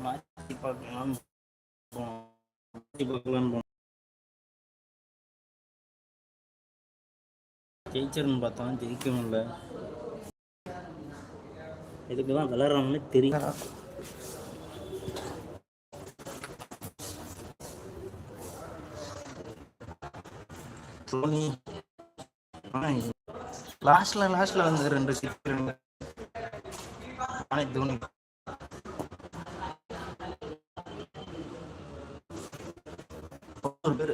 மாற்றி பார்க்கலாம் மாற்றி பார்க்கலான்னு போனோம் ஜெயிச்சிருன்னு பார்த்தோம் ஜெயிக்க முடியல இதுக்கு தான். விளாட்றாங்கன்னு தெரியும் தோனி லாஸ்ட்ல லாஸ்ட்ல வந்து ரெண்டு சிக்ஸ் ஆனால் தோனி. ஒரு பேர்.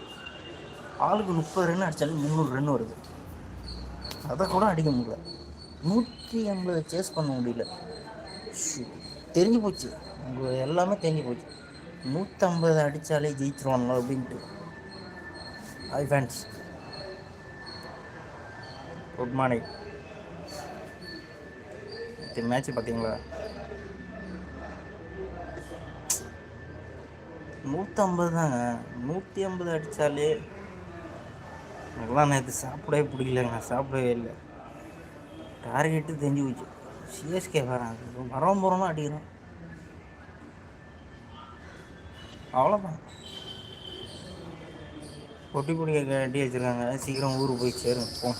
ஆளுக்கு முப்பது ரன் அடித்தாலும் முந்நூறு ரன் வருது. அதை கூட அடிக்க முடியல. நூற்றி ஐம்பது சேஸ் பண்ண முடியல. தெரிஞ்சு போச்சு. உங்க எல்லாமே தெரிஞ்சு போச்சு. நூற்றம்பது அடித்தாலே ஜெயிச்சிருவாங்க அப்படின்ட்டு. ஐ ஃபேன்ஸ் குட் மார்னிங் இது மேட்ச் பார்த்தீங்களா நூற்றம்பது தாங்க. நூற்றி ஐம்பது அடித்தாலே எனக்குலாம் நேற்று சாப்பிடவே பிடிக்கலங்க. சாப்பிடவே இல்லை. டார்கெட்டு தெரிஞ்சு போச்சு. சிஎஸ்கே வரான் வரோம் போகிறோம்னா அடிக்கிறோம். அவ்வளோதான் பொட்டி பிடிக்க கட்டி வச்சுருக்காங்க. சீக்கிரம் ஊருக்கு போய் சேரும் போ.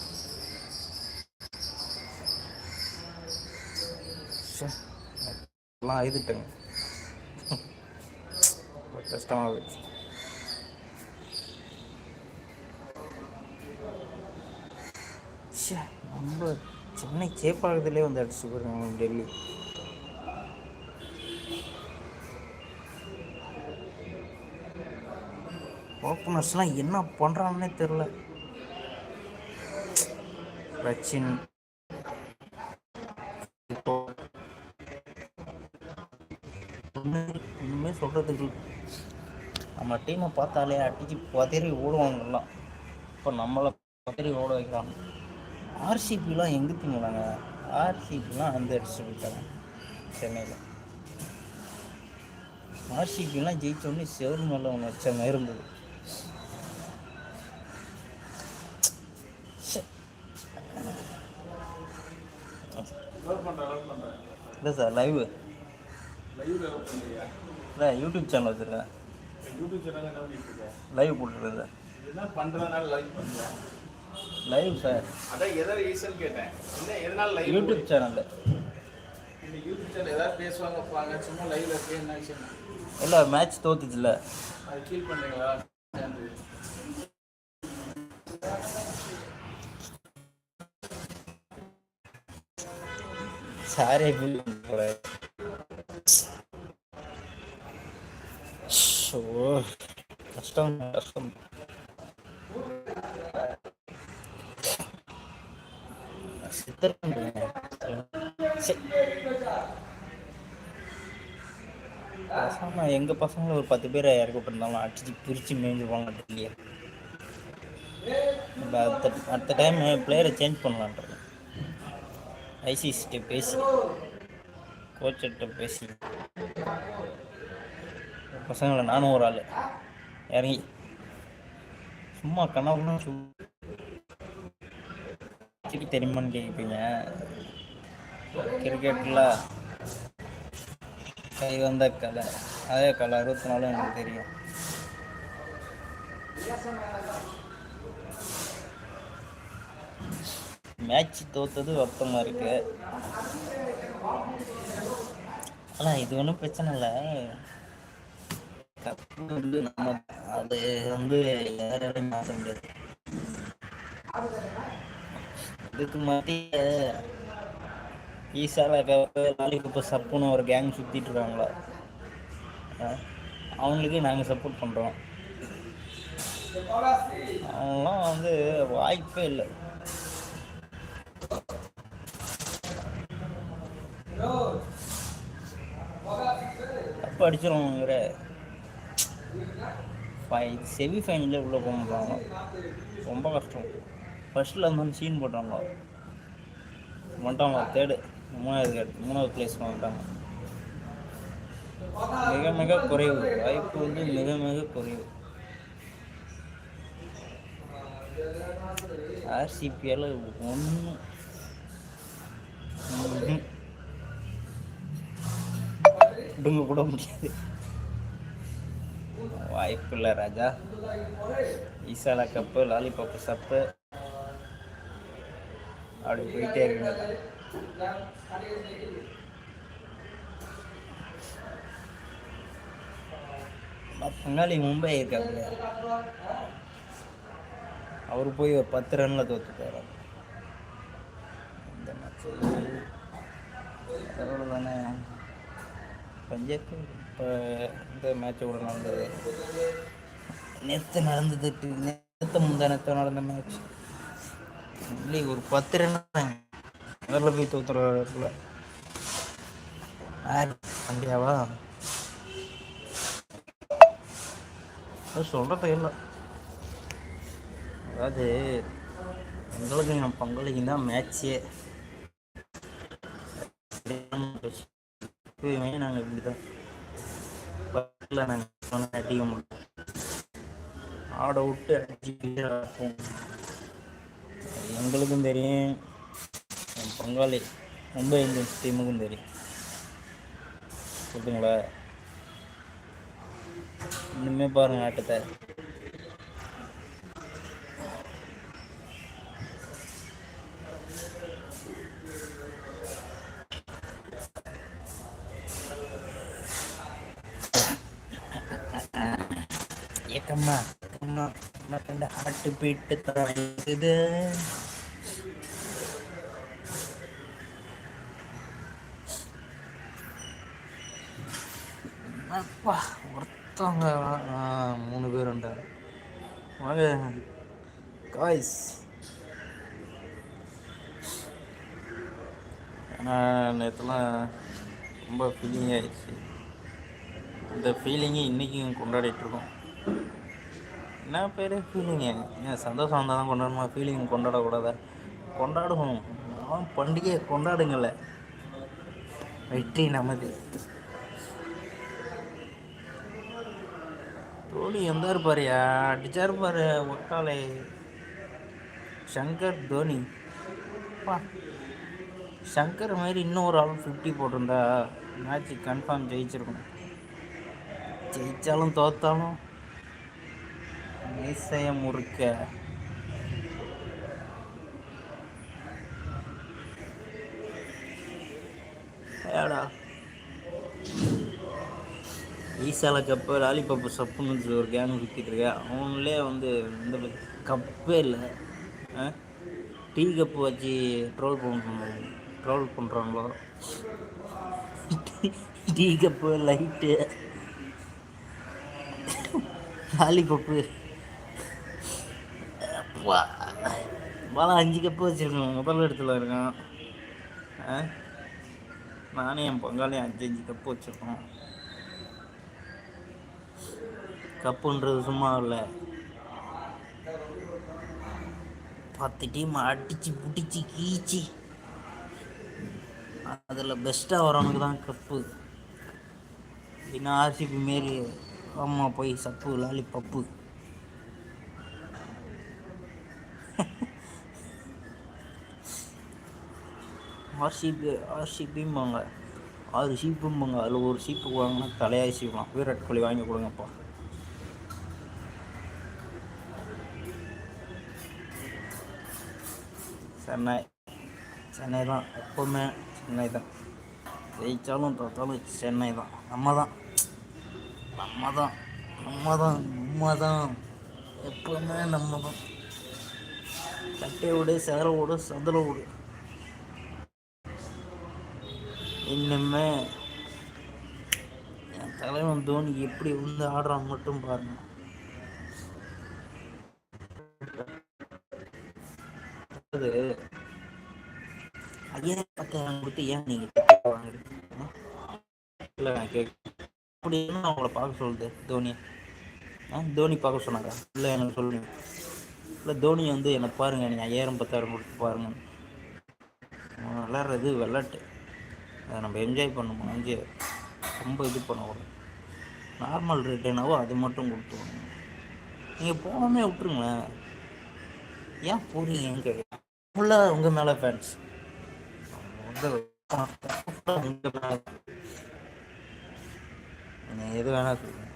எல்லாம் எழுதிட்டேங்க கஷ்டமாக போச்சு ரொம்ப சென்னை சேப்பாக்கத்திலே வந்து அடிச்சு போயிருக்காங்க டெல்லி. ஓப்பனர்ஸ்லாம் என்ன பண்ணுறாங்கன்னே தெரில ரச்சின் நம்ம டீமை பார்த்தாலே அடிச்சு பதறி ஓடுவாங்கலாம் இப்போ நம்மளை பதறி ஓட வைக்கிறாங்க. ஆர்சிபிலாம் எங்கே தீங்களாங்க ஆர்சிபிலாம் அந்த அடிச்சு போயிட்டாங்க சென்னையில். ஆர்சிபிலாம் ஜெயிச்சோடனே செவரு மேலே ஒன்று வச்ச மாதிரி இருந்தது. இல்லை சார் லைவ் இல்லை யூடியூப் சேனல் வச்சுருக்கேன். யூடியூப் சேனல் என்ன பண்ணிட்டு இருக்க லைவ் போட்டுருக்கேன் சார். என்ன பண்றதுனால லைக் பண்றேன் லைவ் சார். அதான் எதை ரீசன் கேட்டேன். என்ன எதனால லைவ் யூடியூப் சேனலில் இந்த யூடியூப் சேனல் ஏதாவது பேசுவாங்க வைப்பாங்க சும்மா லைவ்ல இருக்கு என்ன விஷயம் இல்லை மேட்ச் தோத்துச்சுல அது ஃபீல் பண்றீங்களா? சேர்ந்து. சாரே ஃபீல் போல ஸோ கஷ்டம் கஷ்டம் சித்தர் பேசாம எங்க பசங்களை ஒரு பத்து பேர் இறக்கப்பட்டிருந்தாலும் அடிச்சு பிரிச்சு மேய்ஞ்சிருவாங்க இல்லையா. அடுத்த அடுத்த டைம் பிளேயரை சேஞ்ச் பண்ணலான்றது. ஐசிசிட்ட பேசி. கோச்சர்கிட்ட பேசி. பசங்களை நானும் ஒரு ஆள். இறங்கி. சும்மா கனவுனா கிரிக்கெட் தெரியுமான்னு கேட்குறீங்க கிரிக்கெட்டில் கை வந்த கலை. அதே கலை அறுபத்தி நாலும் எனக்கு தெரியும். மேட்ச் தோத்தது வருத்தமாக இருக்குது ஆனால் இது ஒன்றும் பிரச்சனை இல்லை. வந்து நம்ம அது வந்து யாராலையும் மாற்ற முடியாது. இதுக்கு மத்திய ஈசால லாலிபப்ப சப்புன்னு ஒரு கேங் சுற்றிட்டு இருக்காங்களா? அஹ் அவங்களுக்கு நாங்கள் சப்போர்ட் பண்ணுறோம் அவங்களாம் வந்து வாய்ப்பே இல்லை. தப்பு அடிச்சிடும் ஃபை செமி ஃபைனலில் உள்ளே போக ரொம்ப கஷ்டம். ஃபர்ஸ்ட்டில் வந்து சீன் போட்டாங்க. வந்துட்டாங்க. தேர்டு மூணாவது கேட் மூணாவது பிளேஸ் வந்துட்டாங்க. மிக மிக குறைவு. வாய்ப்பு வந்து மிக மிக குறைவு. ஆர்சிபியால் ஒன்றும் விடுங்க கூட முடியாது. வாய்ப்பு இல்லை ராஜா ஈசாலா கப்பு லாலிபாப்பு சப்பு அப்படி போயிட்டே இருக்குங்க பங்காளி மும்பை இருக்காங்க அவர் போய் ஒரு பத்து ரன்ல தோத்து போயிடும் இந்த மேட்ச் அதோட தானே பஞ்சாப் இப்போ இந்த மேட்ச் கூட நடந்தது. நேற்று நடந்தது நேற்று முந்தா நேற்று நடந்த மேட்ச் இல்லை ஒரு பத்து ரன் முதல்ல போய் தோத்துறதுல யார்? பண்டியாவா அது சொல்கிறது இல்லை அதாவது எங்களுக்கு என் பங்களிக்கு தான் மேட்ச்சே நாங்கள் இப்படி தான் இடத்துல நாங்கள் அடிக்க முடியும் ஆட விட்டு அடிச்சுக்கிட்டே எங்களுக்கும் தெரியும். என் பங்காளி மும்பை இந்தியன்ஸ் டீமுக்கும் தெரியும். சொல்லுங்களா இன்னுமே பாருங்க ஆட்டத்தை. அம்மா ஏக்கம்மா உனக்கு இந்த ஹார்ட் பீட்டு தான் அப்பா ஒருத்தவங்க மூணு பேர் உண்டாரு வாங்க காய்ஸ் நேற்றுலாம் ரொம்ப ஃபீலிங் ஆயிடுச்சு. இந்த ஃபீலிங்கை இன்றைக்கும் கொண்டாடிட்டுருக்கோம் என்ன பேர்? ஃபீலிங்கு ஏன் சந்தோஷம் வந்தால் தான் கொண்டாடணுமா? ஃபீலிங் கொண்டாடக்கூடாதா? கொண்டாடுவோம் அவன் பண்டிகையை கொண்டாடுங்கள. வெற்றி நமது. தோனி எந்த இருப்பாருயா அடிச்சாரு பாரு ஒட்டாலை. சங்கர் தோனி. பா. சங்கர் மாதிரி இன்னும் ஒரு ஆள் ஃபிஃப்டி போட்டிருந்தா மேட்ச் கன்ஃபார்ம் ஜெயிச்சிருக்கணும். ஜெயித்தாலும் தோத்தாலும் மீசைய முறுக்க ஏடா. ஈசால கப்பு லாலிபப்பு சப்புன்னு சொல்லி ஒரு கேம் விற்கிட்டு இருக்கா. அவங்களே வந்து இந்த கப்பே இல்லை. டீ கப்பு வச்சு ட்ரோல் பண்ணுறாங்க ட்ரோல் பண்ணுறாங்களோ டீ கப்பு லைட்டு லாலிபப்பு கப்பா பாலா அஞ்சு கப்பு வச்சுருக்கோம் முதல் இடத்துல இருக்கான் ஆ? நானே என் பங்காளியும் அஞ்சு அஞ்சு கப்பு வச்சுருக்கோம். கப்புன்றது சும்மா இல்லை. பத்து டீம் அடித்து பிடிச்சி கீச்சு. அதில் பெஸ்ட்டாக வரவனுக்கு தான் கப்பு இன்னும் ஆர்சிபி மாரி அம்மா போய் சப்பு லாலி பப்பு ஆர்சிபி ஆர்சிபிம்பாங்க ஆறு சீப்பும்பாங்க. அதில் ஒரு சீப்பு வாங்கினா தலையாய் சீப்பலாம் விராட் கோலி வாங்கி கொடுங்கப்பா. சென்னை. சென்னை தான் எப்போவுமே சென்னை தான் ஜெயித்தாலும் தோத்தாலும் சென்னை தான் நம்ம தான் நம்ம தான் நம்ம தான் நம்ம தான் எப்போவுமே நம்ம தான் கட்டையோடு சேரோடு சதுரோடு விடு சதுர விடு இன்னுமே என் தலைவன் தோனி எப்படி வந்து ஆடுறான் மட்டும் பாருங்க. அது ஐயாயிரம் பத்தாயிரம் கொடுத்து ஏன் நீங்க ticket வாங்குறீங்க? நான் கேட்க அப்படி என்ன அவங்கள பார்க்க சொல்லுது தோனி ஆ தோனி பார்க்க சொன்னாரா? இல்லை எனக்கு சொல்லுங்க இல்லை தோனி வந்து என்னை பாருங்க நீங்கள் ஐயாயிரம் பத்தாயிரம் கொடுத்து பாருங்க விளாட்றது விளாட்டு அதை நம்ம என்ஜாய் பண்ணணும் என்ஜாய் ரொம்ப இது பண்ணக்கூடாது. நார்மல் ரேட் என்னவோ அது மட்டும் கொடுத்துருவோம் நீங்கள் போனோமே விட்டுருங்களேன். ஏன் போகிறீங்கன்னு கேட்குறேன் ஃபுல்லாக உங்கள் மேலே ஃபேன்ஸ் உங்கள் மேலே நீ எது வேணால் சொல்லுங்க.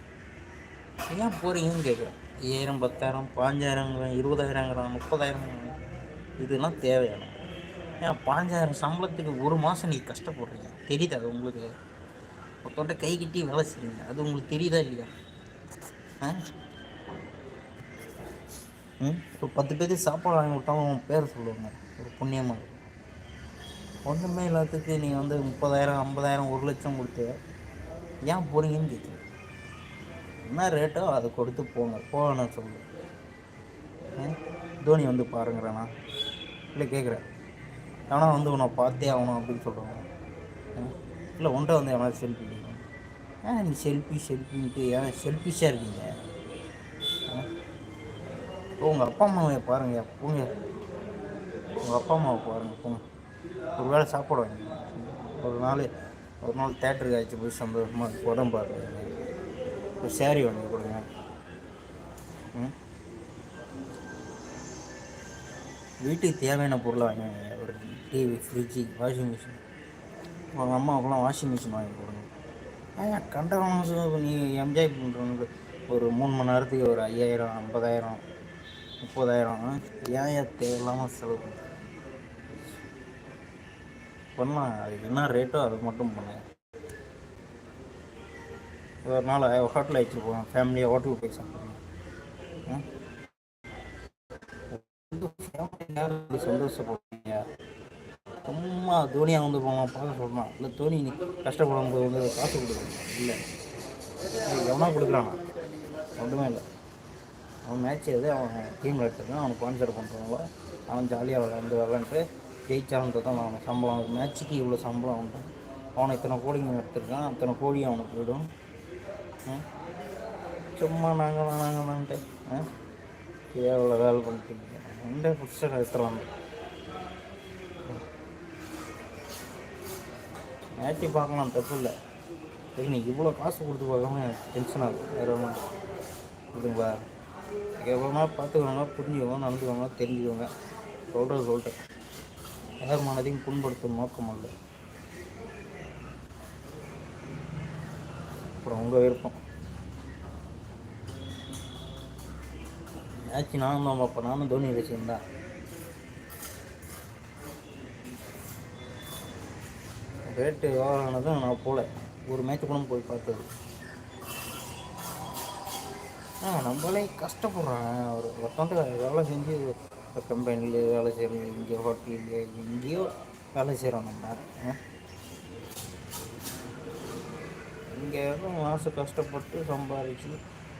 ஏன் போகிறீங்கன்னு கேட்குறேன். ஐயாயிரம் பத்தாயிரம் பாஞ்சாயிரம் இருபதாயிரங்கிறான் முப்பதாயிரம் இதெல்லாம் தேவையான ஏன் பாஞ்சாயிரம் சம்பளத்துக்கு ஒரு மாதம் நீ கஷ்டப்படுறீங்க. தெரியுது அது உங்களுக்கு? ஒருத்தோட கை கட்டி வேலை செய்யுங்க அது உங்களுக்கு தெரியுதா இல்லையா? ஆ? ம்? ஒரு பத்து பேருக்கு சாப்பாடு வாங்கி விட்டாலும் உன் பேர் சொல்லுவாங்க. ஒரு புண்ணியமாக இருக்கும். ஒன்றுமே இல்லாததுக்கு நீங்கள் வந்து முப்பதாயிரம் ஐம்பதாயிரம் ஒரு லட்சம் கொடுத்து ஏன் போகிறீங்கன்னு கேட்குறேன். என்ன ரேட்டோ அதை கொடுத்து போங்க. போகணும் சொல்லு தோனி வந்து பாருங்கிறேண்ணா இல்லை கேட்குறேன். எவனா வந்து உன்னை பார்த்தே ஆகணும் அப்படின்னு சொல்கிறாங்க இல்லை ஒன்றை வந்து எவனா செல்ஃபி ஏன் நீ செல்ஃபி செல்ஃபின்ட்டு ஏன் செல்ஃபிஷாக இருக்கீங்க? ஆ? உங்கள் அப்பா அம்மாவை பாருங்க போங்க. உங்கள் அப்பா அம்மாவை பாருங்க போங்க. ஒரு வேளை சாப்பாடு வாங்கி ஒரு நாள் ஒரு நாள் தேட்டருக்கு ஆச்சு போய் சந்தோஷமாக உடம்பு பார்க்குறீங்க ஒரு சேரீ வாங்கி கொடுங்க. ம்? வீட்டுக்கு தேவையான பொருளை வாங்கி. டிவி ஃப்ரிட்ஜு வாஷிங் மிஷின் உங்கள் அம்மாவுக்குலாம் வாஷிங் மிஷின் வாங்கி கொடுங்க. ஏன் கண்டவங்க நீ என்ஜாய் பண்ணுறவங்களுக்கு ஒரு மூணு மணி நேரத்துக்கு ஒரு ஐயாயிரம் ஐம்பதாயிரம் முப்பதாயிரம் ஏன் ஏன் தேவையில்லாமல் செலவு பண்ணுற? பண்ணலாம் அதுக்கு என்ன ரேட்டோ அது மட்டும் பண்ணுங்க. ஒரு நாள் ஹோட்டலில் வச்சுட்டு போவேன் ஃபேமிலியாக ஹோட்டலுக்கு போய் சாப்பிடுவோம் ம்? யாரும் சந்தோஷப்படுறீங்க? சும்மா தோனியாக வந்து போகலாம் பார்க்க சொல்லலாம் இல்லை தோனி கஷ்டப்படும் போது வந்து காசு கொடுக்குறான் இல்லை. எவனா கொடுக்குறானா. ஒன்றுமே இல்லை. அவன் மேட்ச் எது அவன் டீமில் எடுத்துருக்கான். அவனை ஸ்பான்சர் பண்ணுறவங்கள அவன் ஜாலியாக விளாண்டு விளாண்டுட்டு ஜெயிச்சான்றது தான் அவன் சம்பளம். மேட்ச்சுக்கு இவ்வளோ சம்பளம் உண்டு. அவனை இத்தனை கோடிங்க எடுத்திருக்கான். அத்தனை கோடி அவனுக்கு விடும் சும்மா நாங்கள் நாங்கள் நாங்களான்ட்டு எவ்வளோ வேலை பண்ணிட்டு எந்த புதுசாக எடுத்துடலாம் ஏற்றி பார்க்கலாம் தப்பு இல்லை. சரி நீ இவ்வளோ காசு கொடுத்து பார்க்காம டென்ஷன் ஆகும் வேறு ஒன்றும் புரியுதுங்களா எவ்வளோனா பார்த்துக்கோங்க புரிஞ்சுக்கோங்க நடந்துக்கோங்க தெரிஞ்சுக்கோங்க. சொல்கிறது சொல்கிறேன் யார் மனதையும் புண்படுத்தும் நோக்கம் அல்ல அப்புறம் உங்கள் விருப்பம். மேட்ச் நானும் தான் பார்ப்பேன். நானும் தோனி ரசிகன் தான் ரேட்டு ஓவரானதும் நான் போகல ஒரு மேட்ச் கூட போய் பார்த்தது. ஆ நம்மளே கஷ்டப்படுறாங்க. ஒரு ஒருத்தவங்க வேலை செஞ்சு கம்பெனியில் வேலை செய்கிறோம் இங்கே ஹோட்டலில் எங்கேயோ வேலை செய்கிறோம் நம்ம. ஆ? இங்கே மாதம் கஷ்டப்பட்டு சம்பாதிச்சு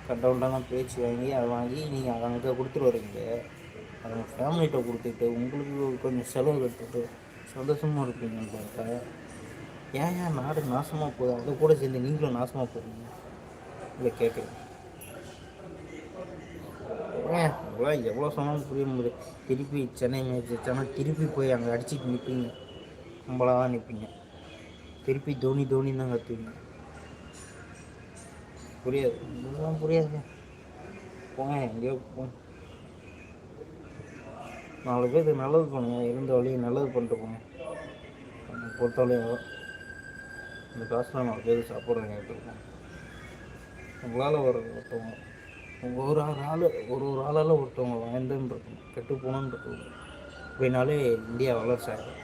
கட்டவுண்டான பேச்சு வாங்கி அதை வாங்கி நீங்கள் அங்கே கொடுத்துட்டு வரீங்க. அதை ஃபேமிலிகிட்ட கொடுத்துட்டு உங்களுக்கு கொஞ்சம் செலவு கட்டுட்டு சந்தோஷமாக இருப்பீங்கன்னு பார்த்தா ஏன் ஏன் நாடு நாசமாக போகுது? அது கூட சேர்ந்து நீங்களும் நாசமாக போகிறீங்க இல்லை கேட்குறேன் ஏன் எவ்வளோ சொன்னாலும் புரிய முடியாது. திருப்பி சென்னை மேட்ச் சென்னை திருப்பி போய் அங்கே அடிச்சுட்டு நிற்பீங்க கும்பலாக தான் நிற்பீங்க திருப்பி தோனி தோனி தான் கற்றுவீங்க புரியாது. இதெல்லாம் புரியாது போங்க எங்கேயோ போங்க நாலு பேருக்கு நல்லது பண்ணுங்க. இருந்த வழியும் நல்லது பண்ணிட்டு போங்க. பொறுத்தவரையும் இந்த காசுலாம் நாலு பேருக்கு சாப்பாடு கேட்டுருக்கோம் உங்களால் ஒரு ஒருத்தவங்க ஒரு ஒரு ஆள் ஒரு ஒரு ஆளால் ஒருத்தவங்க வாழ்ந்துன்னு இருக்கணும் கெட்டு போகணுன்னு இருக்கணும் அப்படின்னாலே இந்தியா வளர்ச்சி ஆகும்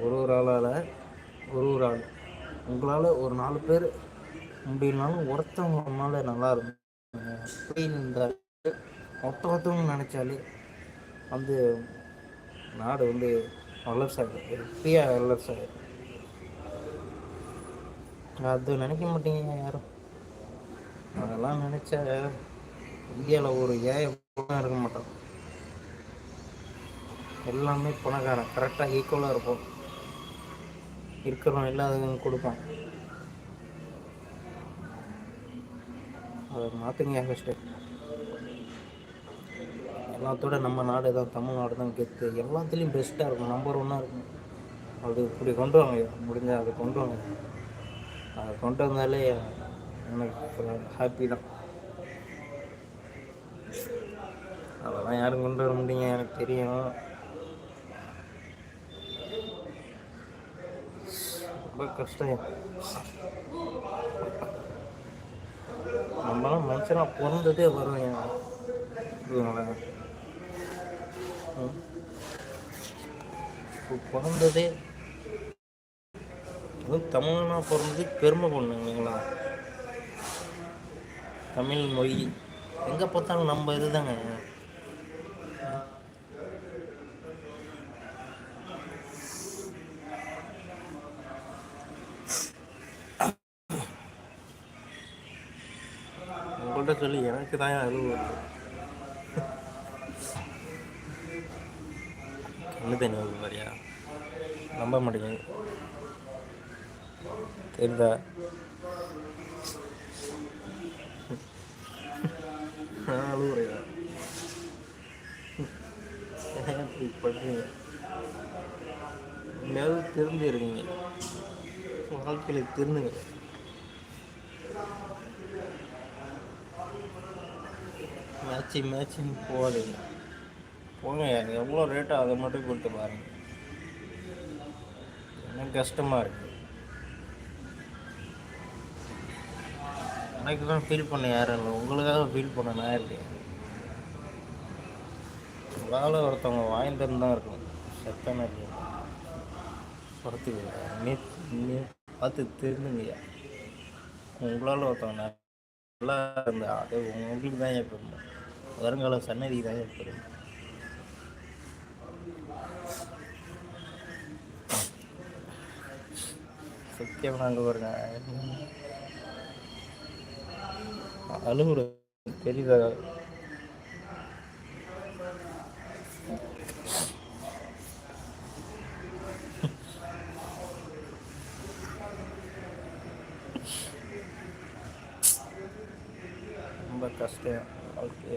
ஒரு ஒரு ஆளால் ஒரு ஒரு ஆள் உங்களால் ஒரு நாலு பேர் முடியலனாலும் ஒருத்தவங்கனால நல்லா இருக்கும் அப்படின்னு இருந்தால் ஒருத்தவங்க நினச்சாலே வந்து நாடு வந்து வளர்ச்சி ஆகிடும் ஃப்ரீயாக வளர்ச்சி அது நினைக்க மாட்டீங்க யாரும். அதெல்லாம் நினச்சா இந்தியாவில் ஒரு ஏழை கூட இருக்க மாட்டோம். எல்லாமே பணக்காரன் கரெக்டாக ஈக்குவலாக இருப்போம். இருக்கிறவன் எல்லாத்துக்கும் கொடுப்பான். அதை மாற்றுங்க ஃபஸ்ட்டு எல்லாத்தோட நம்ம நாடு தான் தமிழ்நாடு தான் கெத்து. எல்லாத்துலேயும் பெஸ்ட்டாக இருக்கும் நம்பர் ஒன்னாக இருக்கும். அது இப்படி கொண்டு வாங்க முடிஞ்சால் அதை கொண்டு வாங்க. அதை கொண்டு வந்தாலே எனக்கு ஹாப்பி தான். அதெல்லாம் யாரும் கொண்டு வர முடியுங்க எனக்கு தெரியும். ரொம்ப கஷ்டம். நம்மளாம் மனுஷனாக பிறந்ததே வரும் ஏன்? இப்போ பிறந்ததே அதுவும் தமிழனா பிறந்தது பெருமை பண்ணுங்களா தமிழ் மொழி. எங்கே பார்த்தாலும் நம்ம இதுதாங்க. உங்கள்கிட்ட சொல்லி எனக்கு தான் அழுவு கண்ணு தண்ணி வருது மாதிரியா நம்ப மாட்டேங்குது. இந்த நான் அழுவுறையா இருக்கீங்க வாழ்க்கையில் திருந்துங்க. மேட்சி மேட்சிங் போகாதீங்க. போங்க எவ்வளோ ரேட்டோ அதை மட்டும் கொடுத்து பாருங்க. எனக்கு கஷ்டமாக இருக்குது எனக்கு தான் ஃபீல் பண்ண யாரும் இல்லை. உங்களுக்காக ஃபீல் பண்ண நான் இருக்கேன் உங்களால் ஒருத்தவங்க வாய்ந்தன் தான் இருக்கணும். சத்தான இருக்கு நீ நீ பார்த்து தெரிஞ்சுங்கய்யா உங்களால் ஒருத்தவங்க நல்லா இருந்தா அது உங்களுக்கு தான் ஏற்படும். வருங்கால சன்னதி தான் ஏற்படும். சத்தியம் நாங்கள் பாருங்க. அழுகுற தெரியுதா? ரொம்ப கஷ்டம் வாழ்க்கை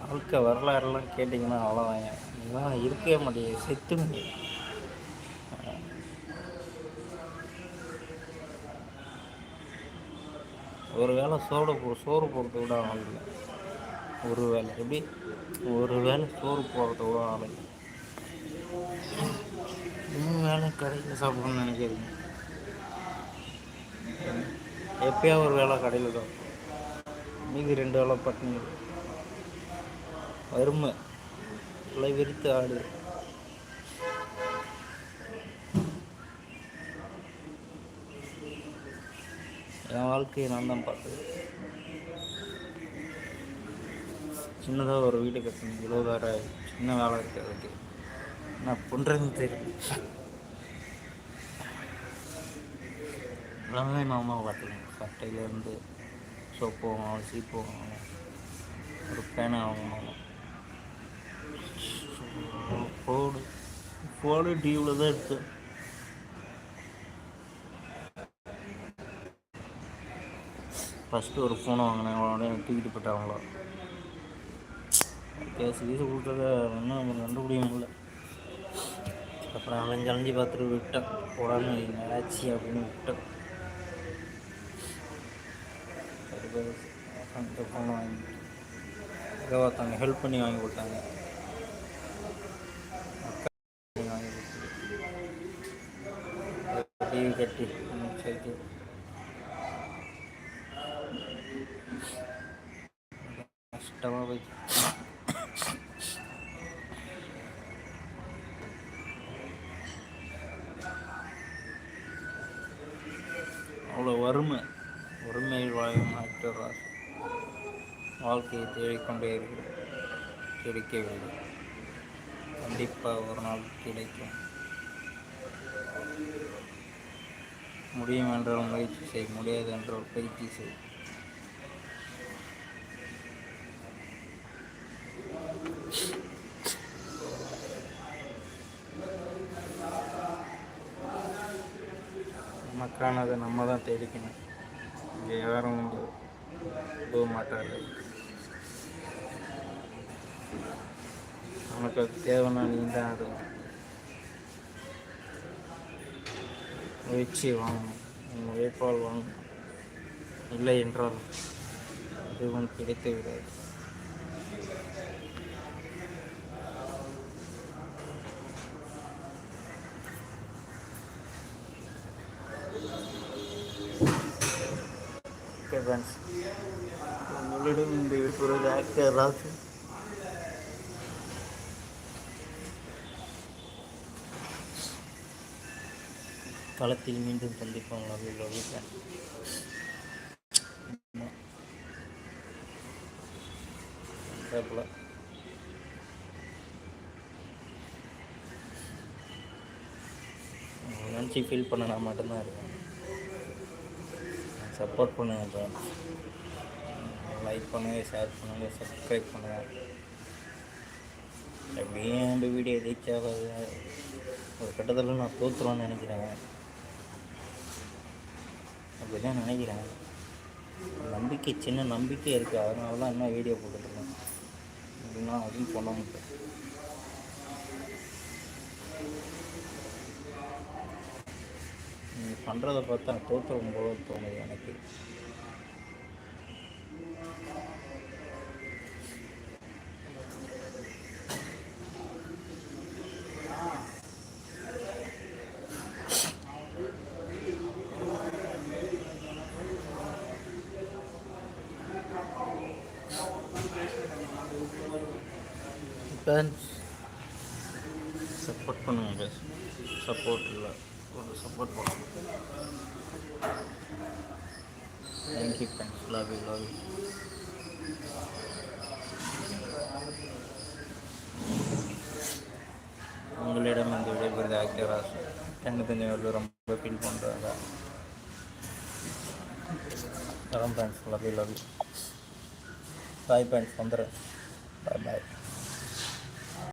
வாழ்க்கை வரலாறுலாம் கேட்டிங்கன்னா அவ்வளோதாங்க இதெல்லாம் இருக்கவே மாட்டேங்குது செத்து ஒரு வேளை சோறு போ சோறு போடுறது கூட ஆள் இல்லை. ஒரு வேளை எப்படி? ஒரு வேளை சோறு போடுறது கூட ஆள் இல்லை. மூணு வேளை கடையில் சாப்பிடணும்னு நினைக்கிறீங்க? எப்பயா ஒரு வேளை கடையில் தான் மீதி ரெண்டு வேளை பட்டினி. வறுமை. இல்லை விரித்து ஆடு. என் வாழ்க்கையை நான் தான் பார்த்தது. சின்னதாக ஒரு வீடு கட்டணும். இருபதாயிரம் சின்ன வேலை இருக்குது அதுக்கு. நான் பண்ணுறதுன்னு தெரியும் எல்லாமே நான் தான் பார்த்துக்கணும் சட்டையிலேருந்து சோப்பு வாங்கணும் சீப்பு வாங்கணும் ஒரு பேனை வாங்கணும். ஃபோனு. ஃபோனு டியூவில் தான் எடுத்தேன். ஃபஸ்ட்டு ஒரு ஃபோனை வாங்கினேன். உடனே தூக்கிட்டு போயிட்டாங்களோ. கேஸ் கீஸ் கொடுத்தத ஒன்றும் நம்ம கண்டுபிடிக்க முடியல. அப்புறம் அலைஞ்சு அலைஞ்சு பார்த்துட்டு விட்டேன். உடனே ஆச்சு அப்படின்னு விட்டேன். அந்த ஃபோனை வாங்கி ஏதோ ஒருத்தவங்க ஹெல்ப் பண்ணி வாங்கி கொடுத்தாங்க. டிவி கட்டி சேர்த்து கஷ்டமாக போய் அவ்வளோ வறுமை. வறுமையில் வாழும் ஆக்டர் ராசு வாழ்க்கையை தேடிக்கொண்டே இருக்கிறது கிடைக்கவில்லை. கண்டிப்பாக ஒரு நாள் கிடைக்கும். முடியும் என்றால் முயற்சி செய் முடியாது என்றால் பயிற்சி செய். நமக்கானதை நம்ம தான் தேடிக்கணும். இங்கே யாரும் வந்து மாட்டார்கள் நமக்கு தேவைன்னா நீ தான் அது முயற்சி வாங்கணும். என் உழைப்பால் வாங்கணும். இல்லை என்றால் எதுவும் கிடைத்து விடாது. ஓகே ஃப்ரெண்ட்ஸ் உங்களிடம் இந்த விருப்பம் ஆக்டர் ராசு களத்தில் மீண்டும் சந்திப்போம் லவ் ஃப்ரெண்ட் நினச்சி ஃபீல் பண்ண நான் மட்டும்தான் இருக்கேன். சப்போர்ட் பண்ணுங்கள் ஃப்ரெண்ட்ஸ் லைக் பண்ணுங்கள் ஷேர் பண்ணுங்கள் சப்ஸ்கிரைப் பண்ணுங்கள் அப்படியே அந்த வீடியோ ரீச் ஆகாது. ஒரு கட்டத்தில் நான் தோற்றுருவேன்னு நினைக்கிறேன். அப்படி தான் நினைக்கிறேன். நம்பிக்கை சின்ன நம்பிக்கை இருக்குது அதனால தான் இன்னும் வீடியோ போட்டுருக்கேன் அப்படின்னா அதுவும் சொல்ல முடியும். நீங்கள் பண்ணுறதை பார்த்தா தோற்றம் போல தோணுது எனக்கு. சப்போர்ட் பண்ணுங்க சப்போர்ட் இல்லை. கொஞ்சம் சப்போர்ட் பண்ணுங்க thank you friends love you love you உங்களிடம் வந்து விடைபெறுது ஆக்டிவாக எனக்கு தெரிஞ்சவர்கள் ரொம்ப ஃபீல் பண்ணுறாங்க வரம் fans love you love you bye fans வந்துடுறேன்.